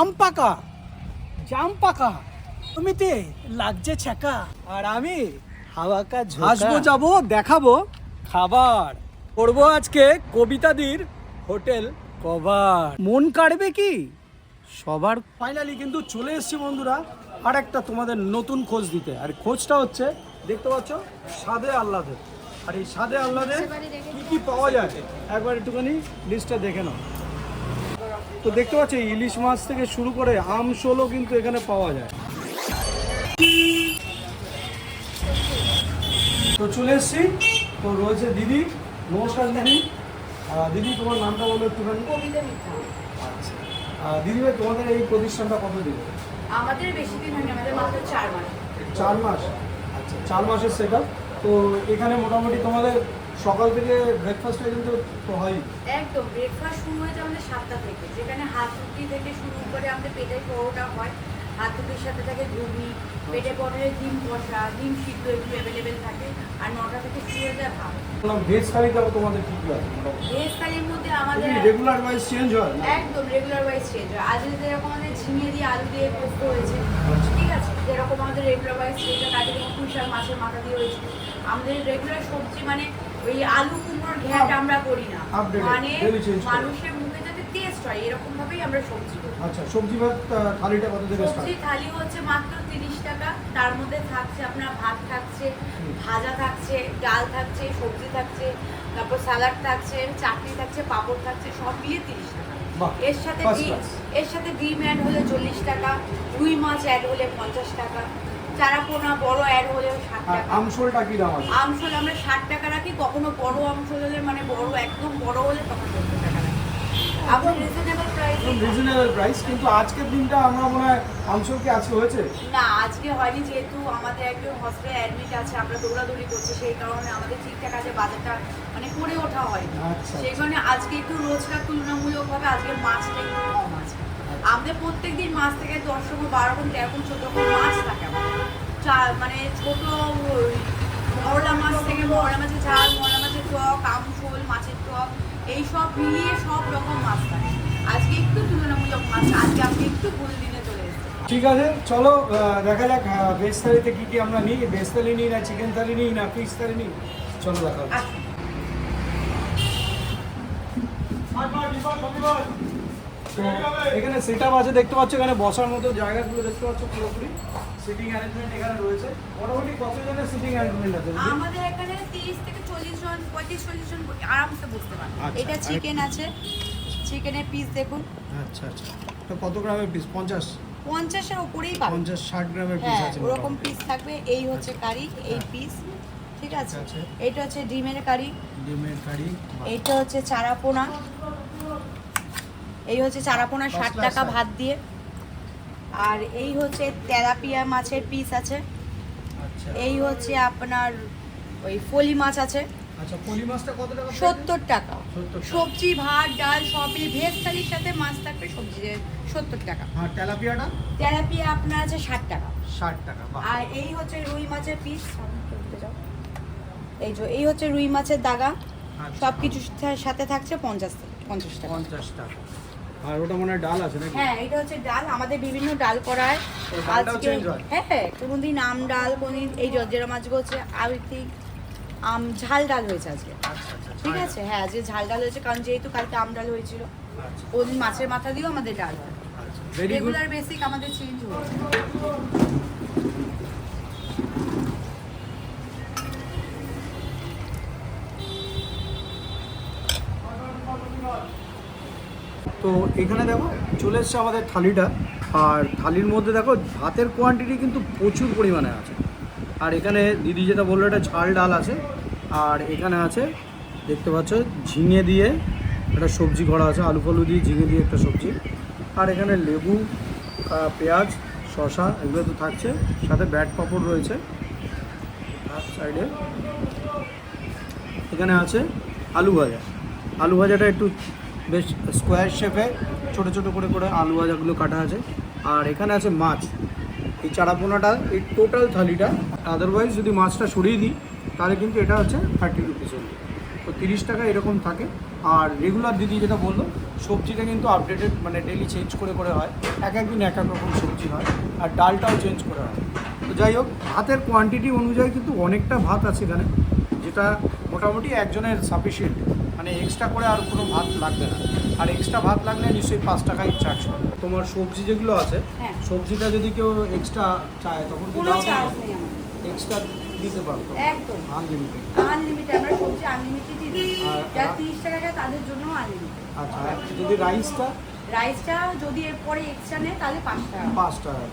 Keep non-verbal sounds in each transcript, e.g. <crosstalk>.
জাম পাকা জাম পাকা তুমিতে লাগছে ছ্যাঁকা। আর আমি হাওয়া কা আসব যাব দেখাবো খাবার। করব আজকে কবিতাদির হোটেল কভার। মন কাড়বে কি? সবার ফাইনালি কিন্তু চলে এসেছি বন্ধুরা আর একটা তোমাদের নতুন খোঁজ দিতে। আর খোঁজটা হচ্ছে দেখতে পাচ্ছ সাদে আহ্লাদে। আর এই সাদে আহ্লাদে কি কি পাওয়া যায়? একবার একটুখানি লিস্টটা দেখে নাও। তো দেখতে পাচ্ছ ইলিশ মাছ থেকে শুরু করে আম শোলও কিন্তু এখানে পাওয়া যায়। তো চলে এসছি। তো রয়েছে দিদি নমস্কার দিদি। দিদি তোমার নামটা বলো একটুখানি। আচ্ছা। দিদি ভাই তোমাদের এই প্রতিষ্ঠানটা কত দিন? আমাদের বেশি দিন হয়নি আমাদের মাত্র চার মাস। চার মাস। আচ্ছা চার মাসের সেট তো এখানে মোটামুটি তোমাদের সকাল থেকে ব্রেকফাস্টটা কিন্তু তো হয় একদম ব্রেকফাস্ট শুরু হয়েছে আমাদের সাতটা থেকে যেখানে হাত রুটি থেকে শুরু করে আমাদের পেটের পরোটা হয়। হাত রুটির সাথে থাকে ঘুগনি পেটে পরে ডিম কষা ডিম সিদ্ধ একটু অ্যাভেলেবেল থাকে। আর নটা থেকে শুরু হয়ে যায় ভাত। ভেজ থালিটা তোমাদের কি কি আছে? ভেজ থালির মধ্যে আমাদের রেগুলার ওয়াইজ চেঞ্জ হয় একদম রেগুলার ওয়াইজ চেঞ্জ হয়। আজ যেরকম আমাদের ঝিঙে দিয়ে আলু দিয়ে পোস্ত হয়েছে ঠিক আছে? যেরকম আমাদের রেগুলার ওয়াইজ চেঞ্জ হয় কাজে পুঁই শাক মাছের মাথা দিয়ে হয়েছে। আমাদের রেগুলার সবজি মানে ওই আলু কুমড়োর ঘ্যাট আমরা করি না। মানে। মানুষের মুখে যাতে টেস্ট হয় এরকম ভাবেই আমরা সবজি আচ্ছা সবজি ভাত থালিটা কত থেকে সবজি থালি হচ্ছে মাত্র তিরিশ টাকা। তার মধ্যে থাকছে আপনার ভাত থাকছে ভাজা থাকছে ডাল থাকছে সবজি থাকছে তারপর স্যালাড থাকছে চাটনি থাকছে পাঁপড় থাকছে সব মিলিয়ে তিরিশ টাকা। এর সাথে ডিম এর সাথে ডিম অ্যাড হলে চল্লিশ টাকা রুই মাছ অ্যাড হলে পঞ্চাশ টাকা। চারাপোনা বড় অ্যাড হলে ষাট আর টাকা। আমশোলটা কি দাম আছে? আমসল আমরা ষাট টাকা রাখি কখনো বড় আমসল হলে মানে বড় একদম বড় হলে তখন সত্তর টাকা রাখি। আপনি রিজনেবল প্রাইসে রিজনেবল প্রাইস কিন্তু আজকের দিনটা আমরা মনে হয় আমশোল কি আজকে হয়েছে? না আজকে হয়নি যেহেতু আমাদের একজন হসপিটালে অ্যাডমিট আছে আমরা দৌড়াদৌড়ি করছি সেই কারণে আমাদের ঠিকঠাক আছে বাজারটা মানে করে ওঠা হয়নি। আচ্ছা, সেই কারণে আজকে একটু রোজকার তুলনামূলকভাবে আজকে মাছটা একটু কম আছে। আমাদের প্রত্যেক দিন মাছ থেকে দশ রকম বারো রকম তেরো রকম চোদ্দ রকম মাছ থাকে আমাদের। মানে ছোট মরলা মাছ থেকে মরলা মাছের ঝাল মরলা মাছের টক আমশোল মাছের টক এই সব মিলিয়ে সব রকম মাছ থাকে। আজকে একটু তুলনামূলক মাছ আজকে আপনি একটু ভুল দিনে চলে এসেছেন ঠিক আছে চলো দেখা যাক ভেজ থালিতে কি কি আমরা নিই। ভেজ থালি নিই না চিকেন থালি নিই না ফিশ থালি নিই? চলো দেখা হচ্ছে। তো এখানে সেট আছে দেখতে পাচ্ছ এখানে বসার মতো জায়গাগুলো দেখতে পাচ্ছ পুরোপুরি। সিটিং অ্যারেঞ্জমেন্ট এখানে রয়েছে। মোটামুটি কতজনের সিটিং অ্যারেঞ্জমেন্ট আছে আমাদের এখানে তিরিশ থেকে চল্লিশ জন পঁয়ত্রিশ চল্লিশ জন আরামসে বসতে পারে আচ্ছা, এটা চিকেন আছে। চিকেনের পিস দেখুন। আচ্ছা আচ্ছা। তো কত গ্রামের পিস পঞ্চাশ? পঞ্চাশের উপরেই পাবেন পঞ্চাশ ষাট গ্রামের পিস হ্যাঁ আছে ওরকম পিস থাকবে। এই হচ্ছে কারি এই হ্যাঁ। পিস ঠিক আছে? আচ্ছা। এটা হচ্ছে ডিমের কারি ডিমের কারি এইটা হচ্ছে চারাপোনা। এই হচ্ছে চারাপোনা ষাট টাকা। ভাত দিয়ে। আর এই হচ্ছে তেলাপিয়া মাছের পিস আছে। আচ্ছা। এই হচ্ছে আপনার ওই ফলি মাছ আছে। আচ্ছা সত্তর টাকা। সবজি ভাত ডাল সব মিলিয়ে ভেজ থালির সাথে মাছ থাকবে সবজি সত্তর টাকা। তেলাপিয়াটা? তেলাপিয়া আপনার আছে ষাট টাকা। ষাট টাকা আর এই হচ্ছে রুই মাছের পিস এই যে এই হচ্ছে রুই মাছের দাগা। আচ্ছা। সব কিছুর সাথে থাকছে পঞ্চাশ পঞ্চাশ টাকা। পঞ্চাশ টাকা। আর ওটা মনে হয় ডাল আছে নাকি? হ্যাঁ এটা হচ্ছে ডাল। আমাদের বিভিন্ন ডাল করা ও, ডালটাও আজকে হ্যাঁ? হ্যাঁ কোনোদিন আম ডাল কোনোদিন এই জর্জেরা মাছগুলো হচ্ছে থিঙ্ক আম ঝাল ডাল হয়েছে আজকে। আচ্ছা আচ্ছা ঠিক আছে? হ্যাঁ আজকে ঝাল ডাল হয়েছে কারণ যেহেতু কালকে আম ডাল হয়েছিল। আচ্ছা। ওদিন মাছের মাথা দিয়েও আমাদের ডাল হয়। আচ্ছা রেগুলার বেসিক আমাদের চেঞ্জ হচ্ছে তো এখানে দেখো চলে এসছে আমাদের থালিটা। আর থালির মধ্যে দেখো ভাতের কোয়ান্টিটি কিন্তু প্রচুর পরিমাণে আছে। আর এখানে দিদি যেটা বলল এটা ঝাল ডাল আছে। আর এখানে আছে, দেখতে পাচ্ছ ঝিঙে দিয়ে একটা সবজি করা আছে, আলু ফালু দিয়ে ঝিঙে দিয়ে একটা সবজি। আর এখানে লেবু পেঁয়াজ শশা এগুলো তো থাকছে। সাথে ব্যাট পাঁপড় রয়েছে। সাইডে এখানে আছে আলু ভাজা। আলু ভাজাটা একটু বেশ স্কোয়ার শেপে ছোট ছোট করে করে আলু ভাজাগুলো কাটা আছে। আর এখানে আছে মাছ। এই চারাপোনাটা, এই টোটাল থালিটা আদারওয়াইজ যদি মাছটা সরিয়ে দিই, তাহলে কিন্তু এটা হচ্ছে থার্টি রুপিস তো তিরিশ টাকা এরকম থাকে। আর রেগুলার দিদি যেটা বলল, সবজিটা কিন্তু আপডেটেড মানে ডেলি চেঞ্জ করে করে হয়। এক একদিন এক এক রকম সবজি হয়। আর ডালটাও চেঞ্জ করে হয়। তো যাই হোক, ভাতের কোয়ান্টিটি অনুযায়ী কিন্তু অনেকটা ভাত আছে এখানে, যেটা মোটামুটি একজনের সাফিসিয়েন্ট মানে এক্সট্রা করে আর কোনো ভাত লাগবে না। আর এক্সট্রা ভাত লাগলে নিশ্চয়ই পাঁচ টাকাই চার্জ করে তোমার সবজি যেগুলো আছে হ্যাঁ। সবজিটা যদি কেউ এক্সট্রা চায় তখন কি কোনো চার্জ নেই এক্সট্রা দিতে একদম। আনলিমিটেড আনলিমিটেড আমরা সবজি আনলিমিটেডই দিই। আর- যারা তিরিশ টাকা তাদের জন্য আনলিমিটেড আচ্ছা যদি রাইসটা রাইসটা যদি এরপরে এক্সট্রা নেয় তাহলে পাঁচ টাকা। পাঁচ টাকা।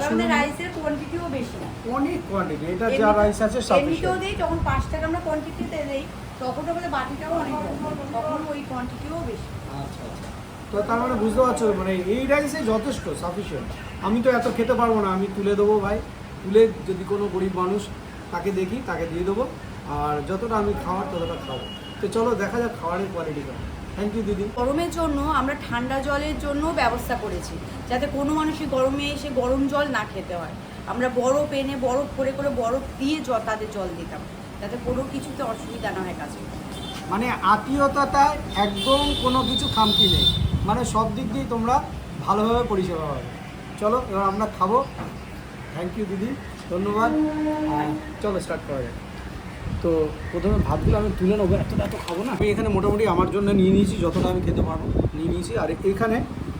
আমাদের রাইসের কোয়ান্টিটিও বেশি। না অনেক কোয়ান্টিটি এটা যা রাইস আছে এমনিতেও দিই যখন টাকা আমরা কোয়ান্টিটিতে দিই তখন আমাদের বাটিটাও অনেক তখন ওই কোয়ান্টিটিও বেশি। আচ্ছা আচ্ছা। তো তার মানে বুঝতে পারছ মানে এই রাইসে যথেষ্ট সাফিসিয়েন্ট আমি তো এত খেতে পারব না আমি তুলে দেবো ভাই। তুলে যদি কোনো গরিব মানুষ তাকে দেখি তাকে দিয়ে দেবো। আর যতটা আমি খাওয়ার ততটা খাব। তো চলো দেখা যাক খাবারের কোয়ালিটি কেমন। থ্যাংক ইউ দিদি। গরমের জন্য আমরা ঠান্ডা জলের জন্য ব্যবস্থা করেছি যাতে কোনো মানুষই গরমে এসে গরম জল না খেতে হয়। আমরা বরফ এনে বরফ করে করে বরফ দিয়ে জল তাদের জল দিতাম। যাতে কোনো কিছুতে অসুবিধা না হয় কাছে মানে আত্মীয়তাটায় একদম কোনো কিছু খামতি নেই। মানে সব দিক দিয়েই তোমরা ভালোভাবে পরিষেবা পাবে। চলো, এবার আমরা খাব। থ্যাংক ইউ দিদি। ধন্যবাদ। চলো স্টার্ট করা যাক। তো প্রথমে ভাতগুলো আমি তুলে নেব। এতটা এত খাব না। আমি এখানে মোটামুটি আমার জন্য নিয়ে নিয়েছি, যতটা আমি খেতে পারব, নিয়ে নিয়েছি। আর এখানে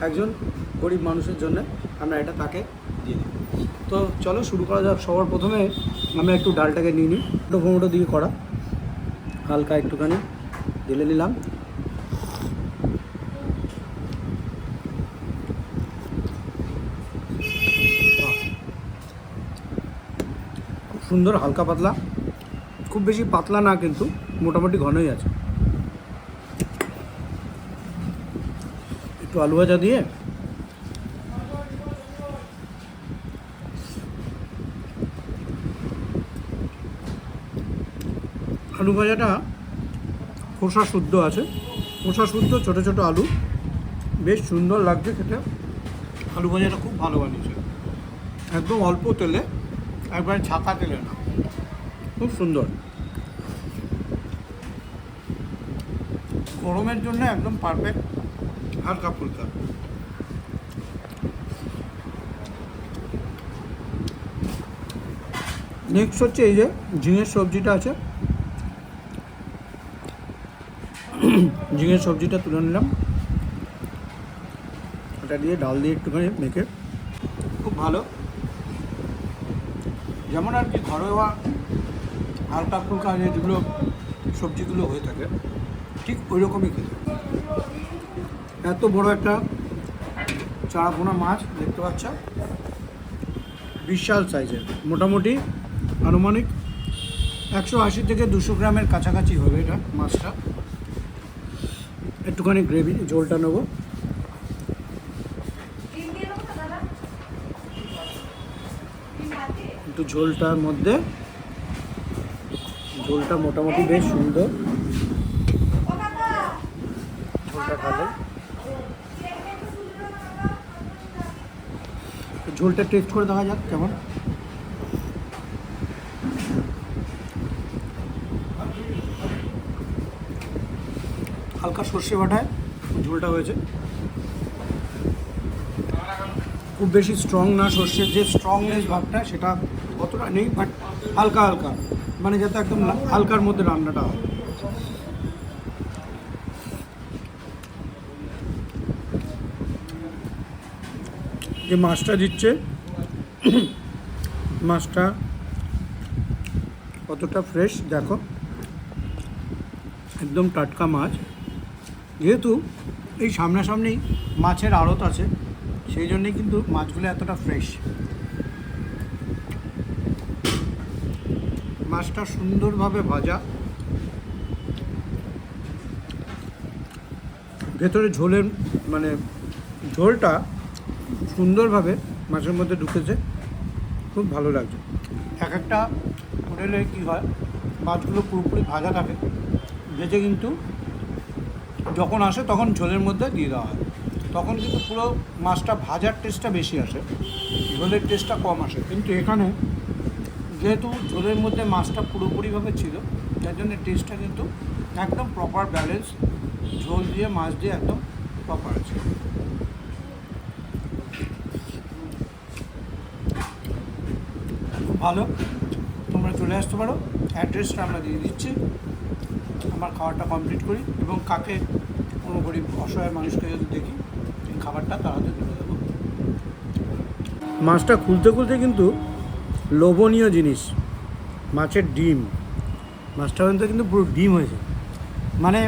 একজন গরিব মানুষের জন্য আমরা এটা তাকে দিয়ে দিই। তো চলো শুরু করা যাক। সবার প্রথমে আমরা একটু ডালটাকে নিয়ে নিই। টমেটো ফোমোটো দিয়ে করা। হালকা একটুখানি ঢেলে নিলাম। খুব সুন্দর হালকা পাতলা। খুব বেশি পাতলা না, কিন্তু মোটামুটি ঘনই আছে। একটু আলু ভাজা দিয়ে আলু ভাজাটা খোসা শুদ্ধ আছে। খোসা শুদ্ধ, ছোটো ছোটো আলু। বেশ সুন্দর লাগছে খেতে। আলু ভাজাটা খুব ভালো বানিয়েছে। একদম অল্প তেলে, একবারে ছাকা তেলে না। খুব সুন্দর। গরমের জন্য একদম পারফেক্ট হালকা ফুলকা নেক্সট হচ্ছে এই যে ঝিঙের সবজিটা আছে। <clears throat> ঝিঙের সবজিটা তুলে নিলাম। ওটা দিয়ে ডাল দিয়ে একটুখানি মেখে। খুব ভালো। যেমন আর কি ঘরোয়া হালকা ফুলকা যেগুলো সবজিগুলো হয়ে থাকে, ঠিক ওই রকমই খেতে। এত বড় একটা চারাপোনা মাছ দেখতে পাচ্ছ? বিশাল সাইজের, মোটামুটি আনুমানিক একশো আশি থেকে দুশো গ্রামের কাছাকাছি হবে এটা মাছটা। একটুখানি গ্রেভি ঝোলটা নেব। একটু ঝোলটার মধ্যে। ঝোলটা মোটামুটি বেশ সুন্দর। ঝোলটা ঝোলটা টেস্ট করে দেখা যাক কেমন হালকা সর্ষে বাটায় ঝোলটা হয়েছে। খুব বেশি স্ট্রং না সর্ষের যে স্ট্রংনেস ভাবটা সেটা অতটা নেই বাট হালকা হালকা। মানে যাতে একদম হালকার মধ্যে রান্নাটা হয়। যে মাছটা দিচ্ছে, মাছটা কতটা ফ্রেশ দেখো। একদম টাটকা মাছ। যেহেতু এই সামনাসামনি মাছের আড়ত আছে, সেই জন্যই কিন্তু মাছগুলো এতটা ফ্রেশ মাছটা সুন্দরভাবে ভাজা। ভেতরে ঝোলের মানে ঝোলটা সুন্দরভাবে মাছের মধ্যে ঢুকেছে। খুব ভালো লাগছে। এক একটা হোটেলে কী হয়, মাছগুলো পুরোপুরি ভাজা থাকে। ভেজে কিন্তু যখন আসে তখন ঝোলের মধ্যে দিয়ে দেওয়া হয়। তখন কিন্তু পুরো মাছটা ভাজার টেস্টটা বেশি আসে। ঝোলের টেস্টটা কম আসে। কিন্তু এখানে যেহেতু ঝোলের মধ্যে মাছটা পুরোপুরিভাবে ছিল, যার জন্য টেস্টটা কিন্তু একদম প্রপার ব্যালেন্স ঝোল দিয়ে, মাছ দিয়ে একদম প্রপার আছে। ভালো। তোমরা চলে আসতে পারো। অ্যাড্রেসটা আমরা দিয়ে দিচ্ছি। আমার খাবারটা কমপ্লিট করি এবং কাকে কোনো গরিব অসহায় মানুষকে যদি দেখি এই খাবারটা তাড়াতাড়ি তুলে দেবো। মাছটা খুলতে খুলতে কিন্তু লোভনীয় জিনিস মাছের ডিম। মাছটা কিন্তু কিন্তু পুরো ডিম হয়েছে। মানে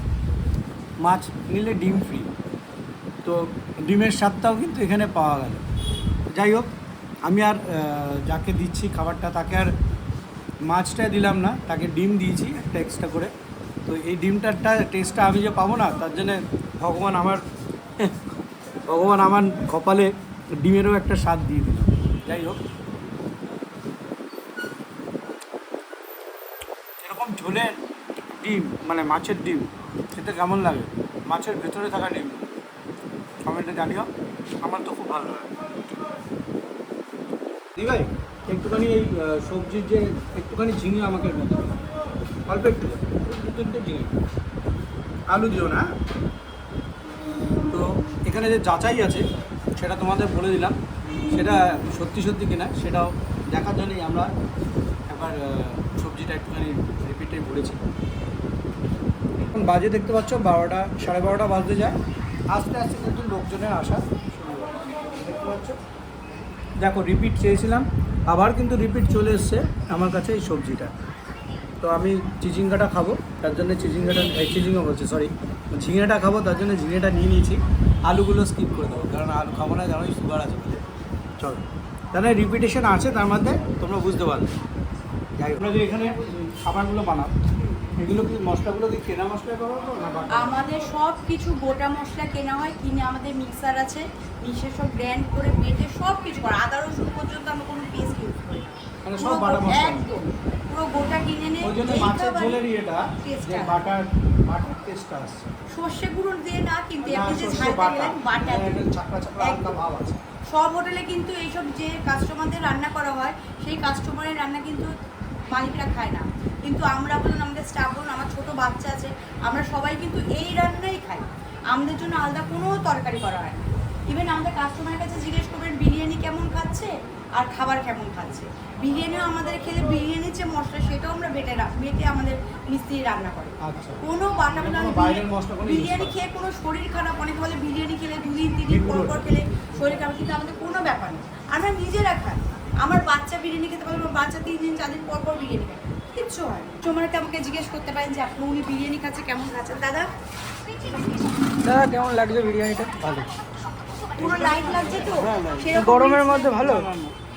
<clears throat> মাছ নিলে ডিম ফ্রি তো ডিমের স্বাদটাও কিন্তু এখানে পাওয়া গেল। যাই হোক আমি আর যাকে দিচ্ছি খাবারটা তাকে আর মাছটা দিলাম না, তাকে ডিম দিয়েছি, একটা এক্সট্রা করে। তো এই ডিমটারটা টেস্টটা আমি যে পাবো না, তার জন্য ভগবান আমার ভগবান আমার কপালে ডিমেরও একটা স্বাদ দিয়ে দিল। যাই হোক। এরকম ঝোলের ডিম মানে মাছের ডিম, খেতে কেমন লাগে? মাছের ভেতরে থাকা ডিম কমেন্টে জানিও, আমার তো খুব ভালো লাগে। একটুখানি এই সবজির যে একটুখানি ঝিঙে আমাকে অল্প একটু, তিনটে ঝিঙে। আলু দিও না? তো এখানে যে যাচাই আছে, সেটা তোমাদের বলে দিলাম। সেটা সত্যি সত্যি কিনা, সেটাও দেখার জন্যই আমরা একবার সবজিটা একটুখানি রিপিটে ভরেছি এখন বাজে দেখতে পাচ্ছ, বারোটা, সাড়ে বারোটা বাজতে যায়। আস্তে আস্তে কিন্তু লোকজনের আসা শুরু। দেখতে পাচ্ছ? দেখো রিপিট চেয়েছিলাম। আবার কিন্তু রিপিট চলে এসছে আমার কাছে এই সবজিটা। তো আমি চিচিঙ্গাটা খাব, তার জন্য চিচিঙ্গাটা, এই চিচিঙ্গা বলছি সরি ঝিঙেটা খাব, তার জন্য ঝিঙেটা নিয়ে নিয়েছি। আলুগুলো স্কিপ করে দেবো, কারণ আলু খাব না, জানোই সুগার আছে বলে। চলো। তাহলে রিপিটেশন আছে, তার মধ্যে তোমরা বুঝতে পারবে। যাই যে এখানে খাবারগুলো বানাও এগুলো কি মশলাগুলো কি কেনা মশলা করো তো না আমাদের সব কিছু গোটা মশলা কেনা হয় কিনে আমাদের মিক্সার আছে। মিক্সার সব গ্র্যান্ড করে বেটে সব কিছু করে। আদা রসুন পর্যন্ত আমরা কোনো পেস্ট ইউজ করি মানে সব বাটা মশলা। একদম। পুরো গোটা কিনে নে ওই জন্য মাছের খাবার- ঝোলেরই যে বাটার বাটার টেস্টটা আসছে। সর্ষে গুঁড়ো দিয়ে না কিন্তু না, যে ঝালটা গেলেন বাটা হ্যাঁ, দিন। একটা চাকরা চাকরা হালকা ভাব আছে। সব হোটেলে কিন্তু এইসব যে কাস্টমারদের রান্না করা হয় সেই কাস্টমারের রান্না কিন্তু মালিকরা খায় না। কিন্তু আমরা বলুন আমাদের স্টাফ বলুন আমার ছোট বাচ্চা আছে আমরা সবাই কিন্তু এই রান্নাই খাই। আমাদের জন্য আলাদা কোনো তরকারি করা হয় না। ইভেন আমাদের কাস্টমারের কাছে জিজ্ঞেস করবেন বিরিয়ানি কেমন খাচ্ছে আর খাবার কেমন খাচ্ছে? বিরিয়ানিও আমাদের খেলে বিরিয়ানির যে মশলা সেটাও আমরা বেটে বেটে আমাদের মিস্ত্রি রান্না করে। আচ্ছা। কোনো বিরিয়ানি খেয়ে কোনো শরীর খারাপ অনেকে বলে বিরিয়ানি খেলে দুদিন তিন দিন পর পর খেলে শরীর খারাপ কিন্তু আমাদের কোনো ব্যাপার নেই। আমরা নিজেরা খাই। আমার বাচ্চা বিরিয়ানি খেতে পারবে আমার বাচ্চা তিন দিন চার দিন পর পর বিরিয়ানি খায়। হয় তোমাকে আমাকে জিজ্ঞেস করতে পারেন যে আপনি উনি বিরিয়ানি খাচ্ছে কেমন খাচ্ছেন দাদা? দাদা কেমন লাগছে বিরিয়ানিটা? ভালো। পুরো লাইট লাগছে তো? হ্যাঁ, গরমের মধ্যে ভালো?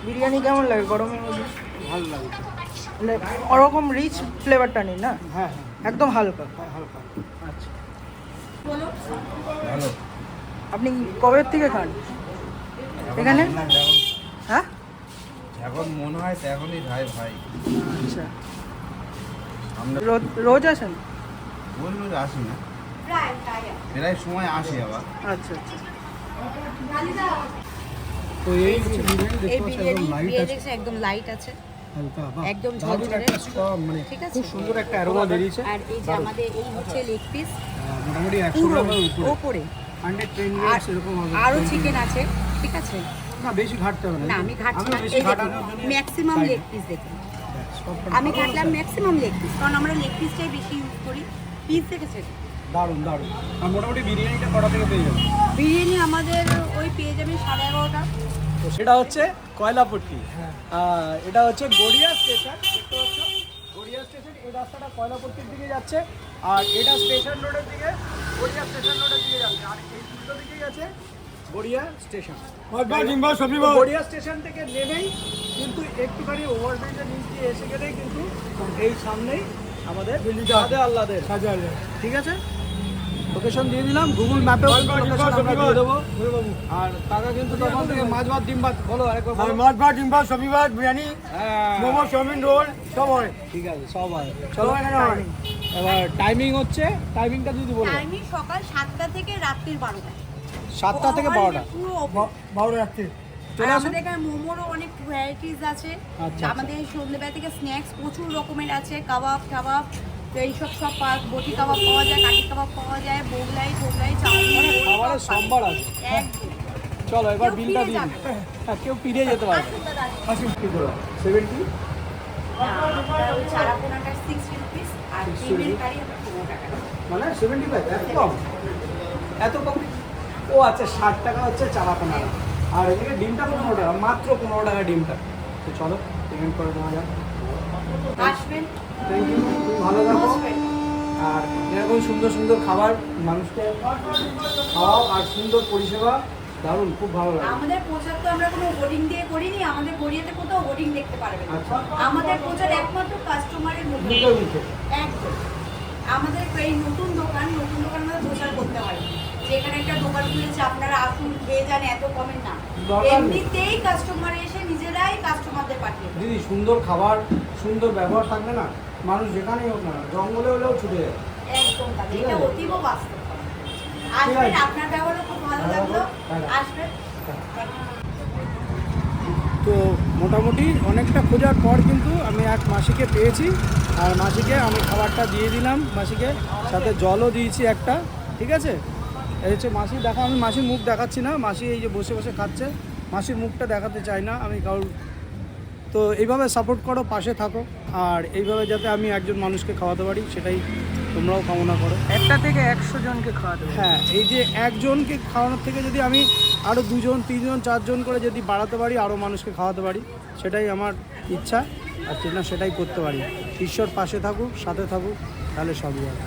বিরিয়ানি কেমন লাগে গরমের মধ্যে? ভালো লাগে। মানে ওরকম রিচ ফ্লেভারটা নেই না? হ্যাঁ হ্যাঁ। একদম হালকা। হ্যাঁ, হালকা। আচ্ছা। বলো। ভালো। আপনি কবের থেকে খান? এখানে হ্যাঁ? এখন মনে হয় তখনই ভাই ভাই। আচ্ছা। আমরা রোজ- আসেন? রোজ রোজ আসি না। প্রায় সময় আসি আবার। আচ্ছা আচ্ছা। তো এই বিরিয়ানি একদম লাইট আছে। একদম ঝরঝরে। মানে ঠিক আছে। খুব সুন্দর একটা অ্যারোমা বেরিয়েছে আর এই যে আমাদের এই হচ্ছে লেগ পিস মোটামুটি একশো পুরো গ্রামের উপরে। ওপরে হান্ড্রেড টেন এরকম হবে। আরও চিকেন আছে ঠিক আছে? না বেশি ঘাটতে হবে না। আমি ঘাটছি না। ম্যাক্সিমাম লেগ পিস দেখুন। আমি ঘাটলাম ম্যাক্সিমাম লেগ পিস কারণ আমরা লেগ পিসটাই বেশি ইউজ করি পিস দেখেছেন দারুণ দারুণ। আর মোটামুটি বিরিয়ানিটা কটা থেকে পেয়ে যাবে? বিরিয়ানি আমাদের ওই পেয়ে যাবেন সাড়ে এগারোটা। তো সেটা হচ্ছে কয়লাপট্টি আহ, এটা হচ্ছে গড়িয়া স্টেশন দেখতে পাচ্ছ? গড়িয়া স্টেশন এই রাস্তাটা কয়লাপট্টির দিকে যাচ্ছে আর এটা স্টেশন রোডের দিকে গড়িয়া স্টেশন রোডের দিকে যাচ্ছে আর এই দুটো দিকেই আছে গড়িয়া স্টেশন। গড়িয়া স্টেশন থেকে নেমেই কিন্তু একটুখানি ওভারব্রিজের নিচ দিয়ে এসে গেলেই কিন্তু এই সামনেই আমাদের সাদে আল্লাদের ঠিক আছে? লোকেশন দিয়ে দিলাম গুগল ম্যাপেও দিয়ে দেবো। আর কাকা কিন্তু তখন থেকে মাছ ভাত ডিম ভাত বলো আরেকবার মাছ ভাত ডিম ভাত সবজি ভাত বিরিয়ানি হ্যাঁ। মোমো চাউমিন রোল সব হয়। ঠিক আছে সব হয়। চলো এবার টাইমিং হচ্ছে টাইমিংটা যদি বলো। টাইমিং সকাল সাতটা থেকে রাত্রির বারোটা সাতটা থেকে বারোটা। পুরো open। বারো রাখতে চলে আসুন। আমাদের এখানে মোমোরও অনেক ভ্যারাইটিস আছে। আচ্ছা, আমাদের সন্ধ্যেবেলা থেকে স্ন্যাক্স প্রচুর রকমের আছে। কাবাব টাবাব এইসব সব বটি কাবাব পাওয়া যায় কাঠি কাবাব পাওয়া যায় মোগলাই টোগলাই চাউমিন মানে খাবারের সম্ভার আছে। চলো এবার বিলটা দিন হ্যাঁ কেউ ফিরে যেতে পারবে। আসুন কি করে? সেভেন্টি না, আমাদের ওই চারাপোনাটা 60 rupees, আর 60 ডিমের rupees? কারি আমরা 15 টাকা। মানে সেভেন্টি ফাইভ এত কম? এত কম? ও আচ্ছা ষাট টাকা হচ্ছে চারা পনেরো আর এদিকে ডিমটা পনেরো টাকা মাত্র পনেরো টাকা ডিমটা। তো চলো পেমেন্ট করে দেওয়া যাক। থ্যাংক ইউ ভালো থাকো। আর এরকম সুন্দর সুন্দর খাবার মানুষকে খাওয়াও আর সুন্দর পরিষেবা দারুণ খুব ভালো লাগে। আমাদের প্রচার তো আমরা কোনো হোর্ডিং দিয়ে করিনি আমাদের গড়িয়াতে কোথাও হোর্ডিং দেখতে পারবেন না। আচ্ছা। আমাদের প্রচার একমাত্র কাস্টমারের মুখে। একদম। আমাদের এই নতুন দোকান নতুন দোকান আমাদের প্রচার করতে হয়। যেখানে একটা দোকান খুলেছে আপনারা আসুন খেয়ে যান এত কমে না। এমনিতেই কাস্টমার এসে নিজেরাই কাস্টমারদের পাঠিয়ে দিদি সুন্দর খাবার সুন্দর ব্যবহার থাকবে না? মানুষ যেখানেই হোক না জঙ্গলে হলেও ছুটে যায় একদম কাজে এটা অতীব বাস্তব আসবেন আপনার ব্যবহারও খুব ভালো লাগল। হ্যাঁ। আসবেন। তো মোটামুটি অনেকটা খোঁজার পর কিন্তু আমি এক মাসিকে পেয়েছি আর মাসিকে আমি খাবারটা দিয়ে দিলাম মাসিকে সাথে জলও দিয়েছি একটা ঠিক আছে? এই হচ্ছে মাসি দেখো আমি মাসির মুখ দেখাচ্ছি না মাসি এই যে বসে বসে খাচ্ছে মাসির মুখটা দেখাতে চাই না আমি কারোর তো এইভাবে সাপোর্ট করো পাশে থাকো আর এইভাবে যাতে আমি একজন মানুষকে খাওয়াতে পারি সেটাই তোমরাও কামনা করো। একটা থেকে একশো জনকে খাওয়াতে হ্যাঁ এই যে একজনকে খাওয়ানোর থেকে যদি আমি আরও দুজন তিনজন চারজন করে যদি বাড়াতে পারি আরও মানুষকে খাওয়াতে পারি সেটাই আমার ইচ্ছা আর সেটা সেটাই করতে পারি। ঈশ্বর পাশে থাকুক সাথে থাকুক তাহলে সবই হবে।